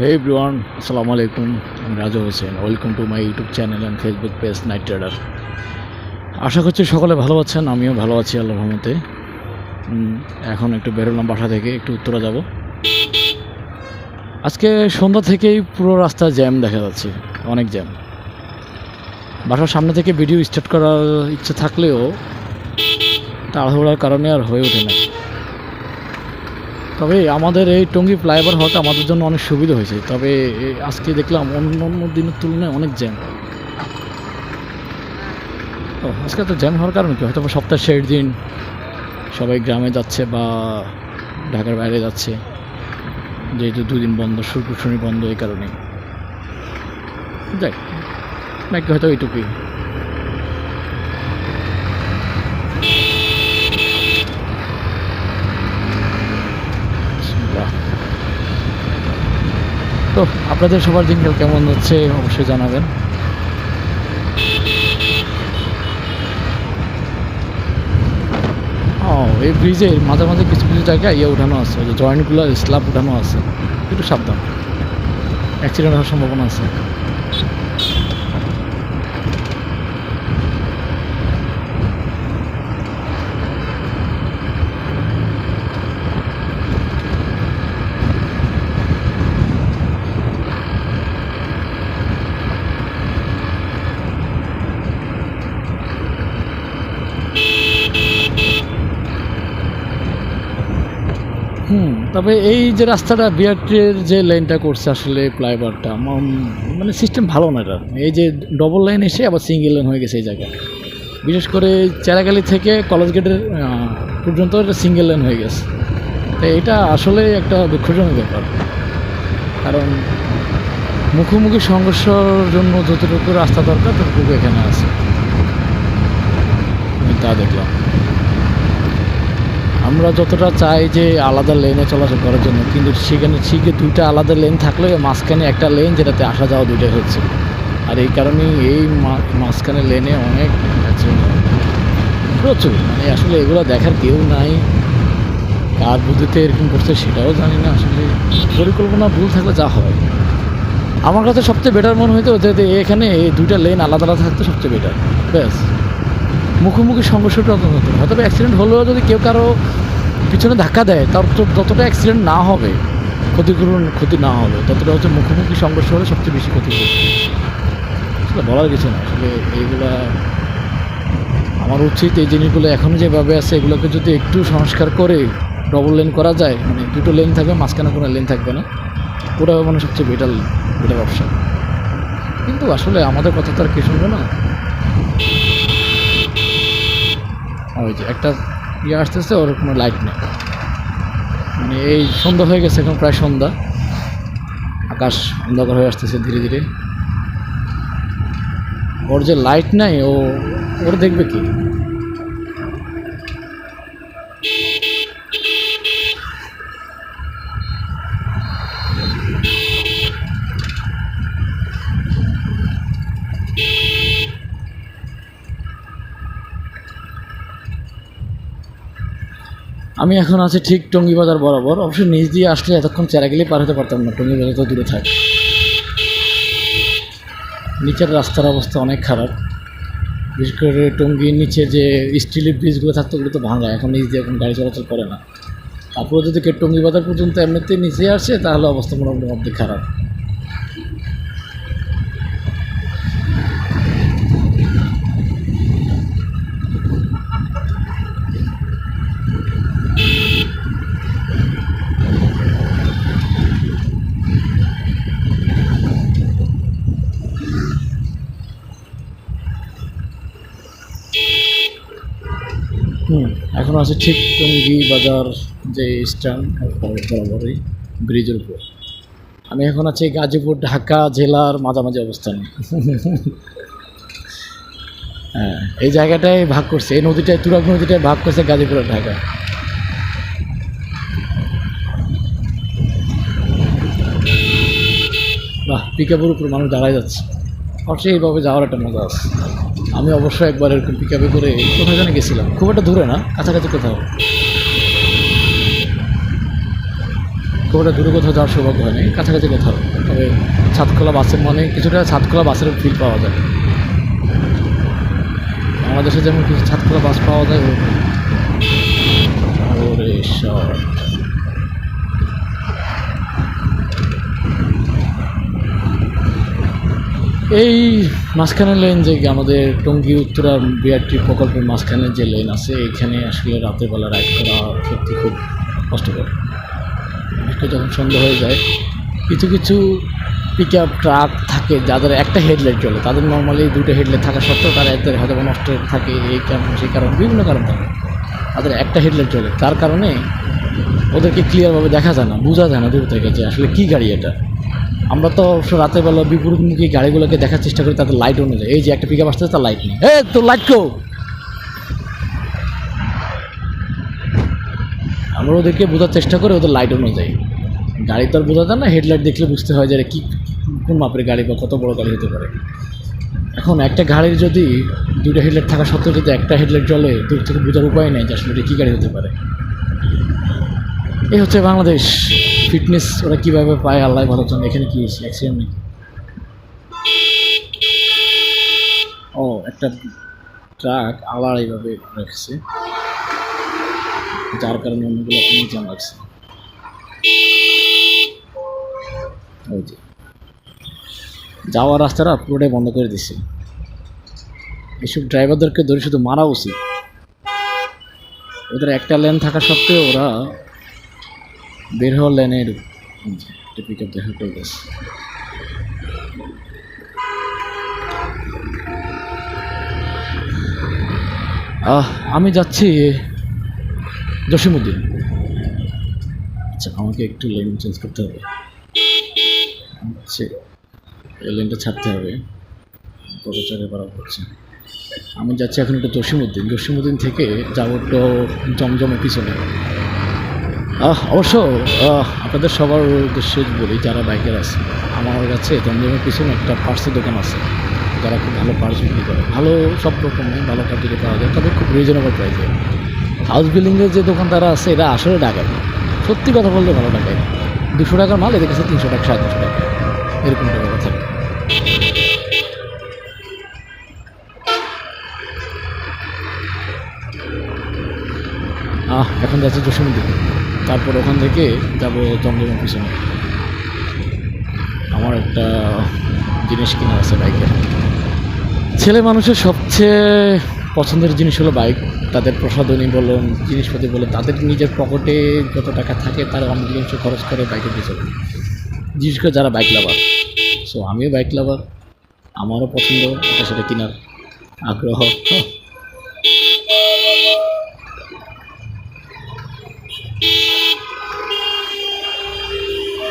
হে everyone আসসালামু আলাইকুম আমি Raju Hossain welcome to my YouTube channel and Facebook page night trader আশা করছি সকলে ভালো আছেন, আমিও ভালো আছি আল্লাহ রহমতে। এখন একটু বেরোলাম বাসা থেকে, একটু উত্তরা যাব। আজকে সন্ধ্যা থেকেই পুরো রাস্তা জ্যাম দেখা যাচ্ছে, অনেক জ্যাম। বাসার সামনে থেকে ভিডিও স্টার্ট করার ইচ্ছে থাকলেও, তাড়াহুড়ার কারণে আর হয়ে ওঠে না। তবে আমাদের এই টঙ্গী ফ্লাইওভার হওয়াতে আমাদের জন্য অনেক সুবিধা হয়েছে। তবে আজকে দেখলাম অন্য অন্য দিনের তুলনায় অনেক জ্যাম। ও, আজকে তো জ্যাম হওয়ার কারণ কি? হয়তো সপ্তাহের শেষ দিন সবাই গ্রামে যাচ্ছে বা ঢাকার বাইরে যাচ্ছে। যেহেতু দুদিন বন্ধ, শুক্র শনি বন্ধ এই কারণে যাই নাকি হয়তো এইটুকুই বাহ। তো আপনাদের সবার দিনকাল কেমন হচ্ছে অবশ্যই জানাবেন। ও এই ব্রিজে মাঝে মাঝে কিছু কিছু জায়গায় ইয়ে উঠানো আছে যে জয়েন্টগুলো স্ল্যাব উঠানো আছে, একটু সাবধান। অ্যাক্সিডেন্ট হওয়ার সম্ভাবনা আছে। হুম, তবে এই যে রাস্তাটা বিআরটির যে লাইনটা করছে আসলে ফ্লাইওভারটা মানে সিস্টেম ভালো না এটা। এই যে ডবল লাইন এসে আবার সিঙ্গেল লাইন হয়ে গেছে এই জায়গায়। বিশেষ করে চেরাগালি থেকে কলেজ গেটের পর্যন্ত এটা সিঙ্গেল লাইন হয়ে গেছে। তো এটা আসলে একটা দুঃখজনক ব্যাপার। কারণ মুখোমুখি সংঘর্ষের জন্য যতটুকু রাস্তা দরকার, ততটুকু এখানে আছে। আমি তা দেখলাম। আমরা যতটা চাই যে আলাদা লেনে চলাচল করার জন্য, কিন্তু সেখানে ঠিকই দুইটা আলাদা লেন থাকলে মাঝখানে একটা লেন যেটাতে আসা যাওয়া দুইটাই হচ্ছে। আর এই কারণেই এই মাঝখানে লেনে অনেক। প্রচুর মানে আসলে এগুলো দেখার কেউ নাই। কার বুদ্ধিতে এরকম করছে সেটাও জানি না আসলে। পরিকল্পনা ভুল থাকলে যা হয়। আমার কাছে সবচেয়ে বেটার মনে হইতো যে এখানে এই দুইটা লেন আলাদা আলাদা থাকতে সবচেয়ে বেটার ব্যাস। মুখোমুখি সংঘর্ষটা হতো না। হয়তো অ্যাক্সিডেন্ট হলেও যদি কেউ কারও পিছনে ধাক্কা দেয়, তার তো ততটা অ্যাক্সিডেন্ট না হবে, ক্ষতিপূরণ ক্ষতি না হবে, ততটা হচ্ছে মুখোমুখি সংঘর্ষ হলে সবচেয়ে বেশি ক্ষতি আসলে বলার কিছু না আসলে এইগুলা আমার উচিত এই জিনিসগুলো এখন যেভাবে আছে, এগুলোকে যদি একটু সংস্কার করে ডবল লেন করা যায় মানে দুটো লেন থাকবে, মাঝখানে কোনো লেন থাকবে না ওটা মানে সবচেয়ে বেটার বেটার অপশান কিন্তু আসলে আমাদের কথা তো আর কে শুনবে না। ওই যে একটা ইয়ে আসতেছে, ওর কোনো লাইট নেই। মানে এই সন্ধ্যা হয়ে গেছে এখন, প্রায় সন্ধ্যা। আকাশ অন্ধকার হয়ে আসতেছে ধীরে ধীরে। ওর যে লাইট নাই, ও ওর দেখবে কি? আমি এখন আছি ঠিক টঙ্গী বাজার বরাবর। অবশ্যই নিচ দিয়ে আসলে এতক্ষণ চেরাগেলি পার হতে পারতাম না। টঙ্গী বাজার তো দূরে থাকে। নিচের রাস্তার অবস্থা অনেক খারাপ। বিশেষ করে টঙ্গির নিচে যে স্টিলের ব্রিজগুলো থাকতো, ওগুলো তো ভাঙা। এখন নিচ দিয়ে এখন গাড়ি চলাচল করে না। তারপরে যদি কেউ টঙ্গি বাজার পর্যন্ত এমনিতেই নিচে আসে, তাহলে অবস্থা মোটামুটি খারাপ। হুম, এখন আছে ঠিক টঙ্গী বাজার যে স্ট্যান্ড বরাবরই ব্রিজের উপর। আমি এখন আছি গাজীপুর, ঢাকা জেলার মাঝামাঝি অবস্থানে। হ্যাঁ এই জায়গাটায় ভাগ করছে, এই নদীটায় তুরাগ নদীটায় ভাগ করছে গাজীপুর ঢাকা। বাহ, পিকাপের উপর মানুষ দাঁড়ায় যাচ্ছে। অবশ্যই এইভাবে যাওয়ার একটা মজা আছে। আমি অবশ্যই একবার এরকম পিক আপে করে কোথায় জানে গেছিলাম। খুব একটা দূরে না, কাছাকাছি কোথাও। খুব একটা দূরে কোথাও যাওয়ার সৌভাগ্য হয়নি, কাছাকাছি কোথাও। তবে ছাদখোলা বাসের মানে কিছুটা ছাদখোলা বাসের ফিল পাওয়া যায়। বাংলাদেশে যেমন কিছু ছাদখোলা বাস পাওয়া যায়। ওরে শট এই মাঝখানে লেন যে আমাদের টঙ্গী উত্তরা বিআরটি প্রকল্পের মাঝখানে যে লেন আছে, এখানে আসলে রাতের বেলা রাইড করা সত্যি খুব কষ্টকর। যখন সন্ধ্যা হয়ে যায়, কিছু কিছু পিক আপ ট্রাক থাকে যাদের একটা হেডলাইট চলে তাদের নর্মালি দুটো হেডলাইট থাকা সত্ত্বেও তারা এদের হয়তো নষ্ট থাকে এই কারণ সেই কারণ, বিভিন্ন কারণ থাকে। তাদের একটা হেডলাইট চলে তার কারণে ওদেরকে ক্লিয়ারভাবে দেখা যায় না, বোঝা যায় না দূর থেকে যে আসলে কী গাড়ি এটা। আমরা তো রাতের বেলা বিপরীতমুখী গাড়িগুলোকে দেখার চেষ্টা করি, তাদের লাইট অনুযায়ী এই যে একটা পিক আপ আসতেছে, তার লাইট নেই। এ তোর লাইট কো। আমরা ওদেরকে বোঝার চেষ্টা করি, ওদের লাইট অনুযায়ী গাড়ি তো আর বোঝা যায় না হেডলাইট দেখলে বুঝতে হয় যে কী, কোন মাপের গাড়ি বা কত বড় গাড়ি হতে পারে। এখন একটা গাড়ির যদি দুটো হেডলাইট থাকা সত্ত্বেও যদি একটা হেডলাইট জ্বলে, দূর থেকে বোঝার উপায় নেই যে আসলে এটা কী গাড়ি হতে পারে। এই হচ্ছে বাংলাদেশ। ফিটনেস ওরা কীভাবে পায়, আল্লাহ ভালো জানে এখানে কী হয়েছে? অ্যাক্সিডেন্ট নেই ও, একটা ট্রাক আলার এইভাবে রাখছে। যার কারণে অন্যগুলো অনেক জ্যাম লাগছে। যাওয়ার রাস্তাটা পুরোটাই বন্ধ করে দিচ্ছে এসব ড্রাইভারদেরকে ধরে শুধু মারা উচিত। ওদের একটা লেন থাকা সত্ত্বেও ওরা বের হওয়ার লেনের পিক আপ দেখা করে গেছে আহ, আমি যাচ্ছি জসিমুদ্দিন আচ্ছা আমাকে একটু লেন চেঞ্জ করতে হবে। এই লেনটা ছাড়তে হবে। পদচারে বরাবর হচ্ছে। আমি যাচ্ছি এখন একটু জসিমুদ্দিন জসিমুদ্দিন থেকে যাব একটু জমজমের পিছনে। অবশ্য আপনাদের সবার উদ্দেশ্যে বলি, যারা বাইকের আছে, আমার কাছে জমজমের পিছনে একটা পার্সের দোকান আছে। যারা খুব ভালো পার্স বিক্রি করে, ভালো সব রকমের, ভালো কোয়ালিটি পাওয়া যায়, তবে খুব রিজনেবল প্রাইসে হাউস বিল্ডিংয়ের যে দোকানদারা আছে, এরা আসলে ডাকায় সত্যি কথা বললে ভালো ডাকায় দুশো টাকার মাল, এদের কাছে তিনশো টাকা, সাড়ে তিনশো টাকা। এরকম টাকা কথা। আহ, এখন যাচ্ছে জসিম দিকে। তারপর ওখান থেকে যাব জমজমের পিছনে। আমার একটা জিনিস কেনা আছে বাইকের। ছেলে মানুষের সবচেয়ে পছন্দের জিনিস হলো বাইক। তাদের প্রসাধনী বলুন জিনিসপাতি বলুন তাদের নিজের পকেটে যত টাকা থাকে তারা অনেক জিনিস খরচ করে বাইকের পিছনে। বিশেষ করে যারা বাইক লাভার। সো আমিও বাইক লাভার, আমারও পছন্দ, এটা সেটা কেনার আগ্রহ।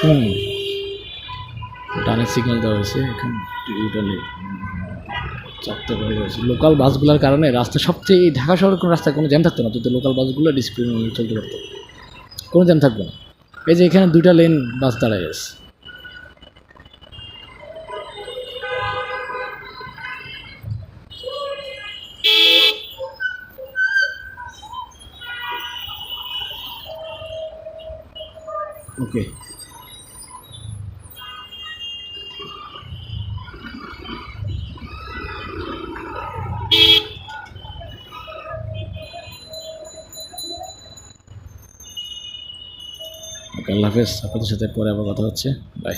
হুম। ডানের সিগন্যাল দেওয়া হয়েছে, এখন ইউটার্নে চারটে করে রয়েছে লোকাল বাসগুলোর কারণে রাস্তা সবচেয়ে ঢাকা শহরের কোনো রাস্তায় কোনো জ্যাম থাকতো না যদি লোকাল বাসগুলো ডিসপ্লিন চলতে পারতো। কোনো জ্যাম থাকবে না। এই যে এখানে দুইটা লেন বাস দাঁড়ায় গেছে ওকে আল্লাহ হাফেজ আপনাদের সাথে পরে আবার কথা হচ্ছে। বাই